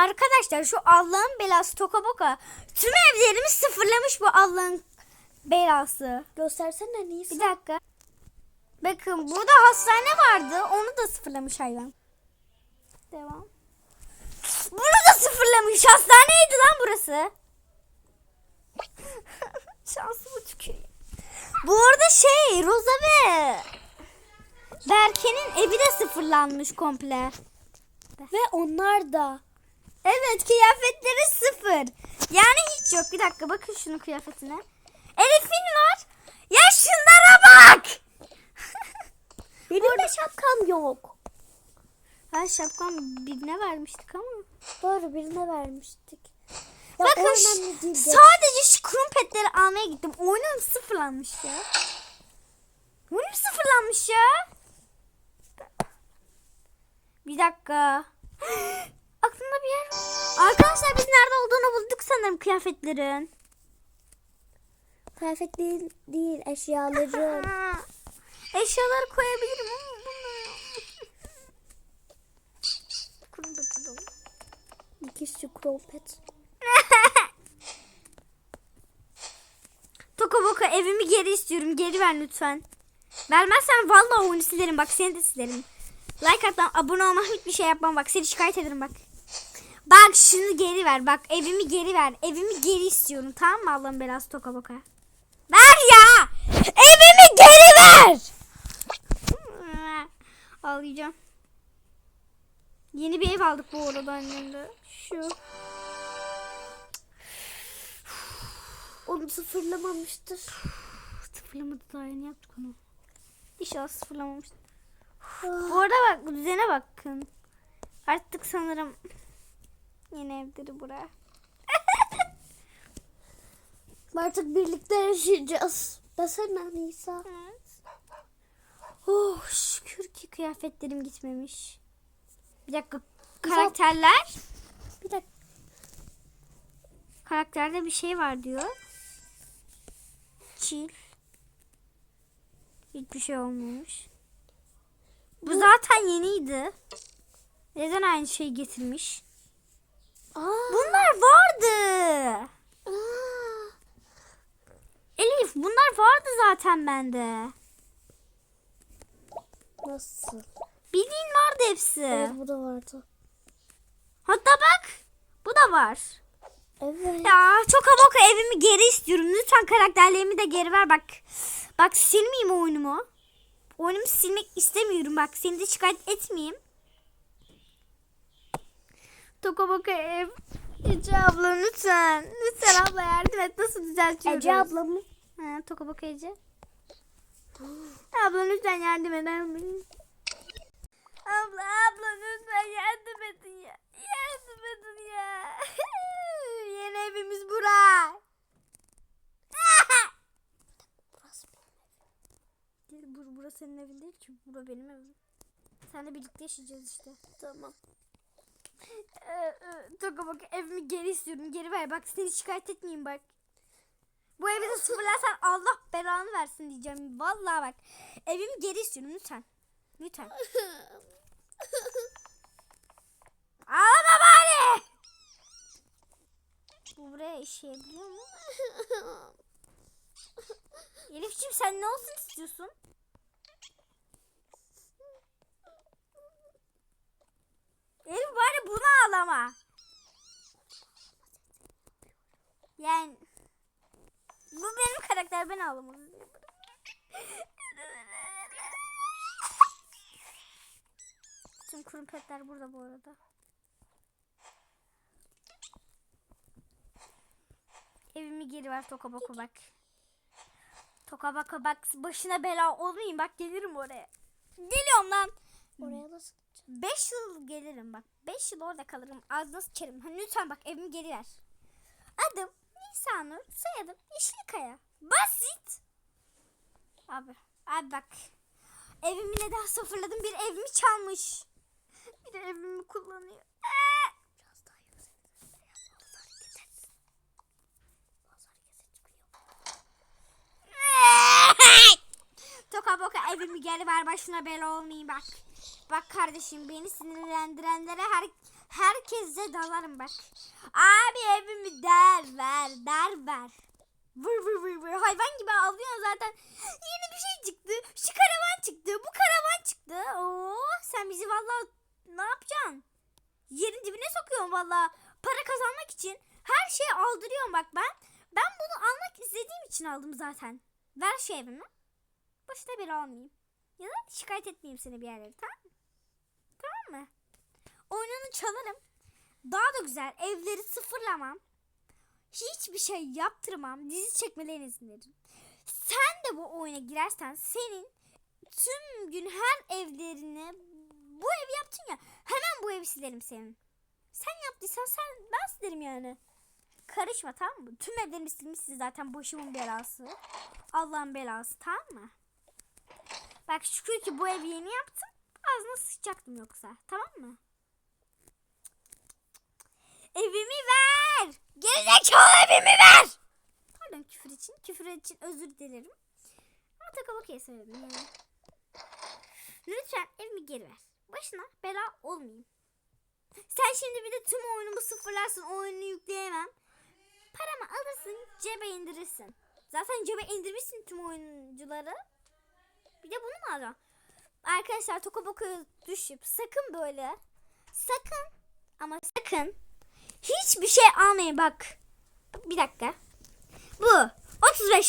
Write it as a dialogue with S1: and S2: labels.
S1: Arkadaşlar şu Allah'ın belası Toka Boka tüm evlerimi sıfırlamış bu Allah'ın belası.
S2: Göstersene Nisa.
S1: Bir dakika. Bakın burada hastane vardı. Onu da sıfırlamış hayvan. Devam. Bunu da sıfırlamış. Hastaneydi lan burası. Şansımı tüküreyim. Bu arada şey Roza ve Berke'nin evi de sıfırlanmış komple.
S2: Ve onlar da.
S1: Evet kıyafetleri sıfır. Yani hiç yok. Bir dakika bakın şunun kıyafetine. Elif'in var. Ya şunlara bak.
S2: Benim de şapkam yok.
S1: Ben şapkam birine vermiştik ama.
S2: Doğru birine vermiştik. Ya
S1: Bakın
S2: o
S1: ş-
S2: önemli değil.
S1: sadece şu krumpetleri almaya gittim. Oyunum sıfırlanmış ya. Oyunum sıfırlanmış ya. Bir dakika. Aklımda bir yer. Arkadaşlar biz nerede olduğunu bulduk sanırım kıyafetlerin.
S2: Kıyafet değil, değil eşyaları.
S1: Eşyaları koyabilirim ama bunu...
S2: İkisi krompet.
S1: Toka boka evimi geri istiyorum. Geri ver lütfen. Vermezsen vallahi oyunu silerim. Bak seni de silerim. Like atmam, abone olmam, hiçbir şey yapmam. Bak seni şikayet ederim bak. Bak şunu geri ver. Bak evimi geri ver. Evimi geri istiyorum. Tamam mı Allah'ın belası toka boka? Ver ya! Evimi geri ver! Ağlayacağım. Yeni bir ev aldık bu arada annemde. Şu.
S2: Onu sıfırlamamıştır.
S1: Sıfırlamadı daha yeni yaptık onu. İnşallah sıfırlamamıştır. Bu arada bak düzene bakın. Artık sanırım yeni evleri buraya.
S2: Artık birlikte yaşayacağız. Desene Nisa.
S1: Oh şükür ki kıyafetlerim gitmemiş. Bir dakika karakterler.
S2: Bir dakika.
S1: Karakterde bir şey var diyor. Chill. Hiçbir şey olmamış. Bu zaten yeniydi. Neden aynı şeyi getirmiş?
S2: Aa,
S1: Bunlar vardı. Elif bunlar vardı zaten bende.
S2: Nasıl?
S1: Bildiğin vardı hepsi.
S2: Evet bu da vardı.
S1: Hatta bak bu da var.
S2: Evet.
S1: Ya çok aboka evimi geri istiyorum. Lütfen karakterlerimi de geri ver bak. Bak silmeyeyim oyunumu. Oyunumu silmek istemiyorum bak. Seni de şikayet etmeyeyim. Toka boka ev. Ece abla lütfen. Lütfen abla yardım et. Nasıl düzeltiyoruz?
S2: Ece ablamı.
S1: Ha, toka boka Ece. Abla lütfen yardım eder misin? Abla abla lütfen yardım edin ya. Yardım edin ya. Yeni evimiz bura.
S2: Burası
S1: Bur burası senin evin değil ki. Bura benim evim. Seninle birlikte yaşayacağız işte.
S2: Tamam.
S1: Toka bak evimi geri istiyorum. Geri ver. Bak seni şikayet etmeyeyim bak. Bu evi de sıfırlarsan Allah belanı versin diyeceğim. Vallahi bak. Evimi geri istiyorum lütfen. Lütfen. Ağlama bari. Bu buraya işeyebiliyor mu? Elifciğim sen ne olsun istiyorsun? Elif bari bunu ağlama. Yani bu benim ağlamalıyım. Tüm krumpetler burada bu arada. Evimi geri ver toka boka bak. Toka boka bak başına bela olmayayım bak gelirim oraya. Geliyorum lan.
S2: Oraya nasıl?
S1: 5 yıl gelirim bak. 5 yıl orada kalırım. Ağzına sıçarım. Hani lütfen bak evimi geri ver. Nisanur. Soyadım Yeşilkaya. Basit. Abi. Abi bak. Evimi neden sıfırladım? Bir evimi çalmış. Bir de evimi kullanıyor. Toka boka evimi geri ver başına bela olmayayım bak. Bak kardeşim beni sinirlendirenlere her herkese dalarım bak. Abi evimi der ver der ver. Vır vır vır vır hayvan gibi avlıyorsun zaten. Yeni bir şey çıktı. Şu karavan çıktı. Bu karavan çıktı. Oo sen bizi vallahi ne yapacaksın? Yerin dibine sokuyorsun vallahi. Para kazanmak için her şeyi aldırıyorum bak ben. Ben bunu almak istediğim için aldım zaten. Ver şu evimi. Boşuna bir almayayım. Ya da şikayet etmeyeyim seni bir yerlere tamam? Oyununu çalarım. Daha da güzel evleri sıfırlamam. Hiçbir şey yaptırmam. Dizi çekmelerini izin veririm. Sen de bu oyuna girersen senin tüm gün her evlerini bu evi yaptın ya hemen bu evi silerim senin. Sen yaptıysan sen ben silerim yani. Karışma tamam mı? Tüm evlerimi silmişsiniz zaten başımın belası. Allah'ın belası tamam mı? Bak şükür ki bu evi yeni yaptım. Ağzına sıçacaktım yoksa. Tamam mı? Evimi ver. Gerizekalı evimi ver. Pardon küfür için. Küfür için özür dilerim. Ama taka bakaya söyledim yani. Lütfen evimi geri ver. Başına bela olmayayım. Sen şimdi bir de tüm oyunumu sıfırlarsın. Oyunu yükleyemem. Paramı alırsın cebe indirirsin. Zaten cebe indirmişsin tüm oyuncuları. Bir de bunu mu alacaksın? Arkadaşlar Tokoboku'ya düşüp sakın böyle sakın ama sakın hiçbir şey almayın bak. Bir dakika. Bu 35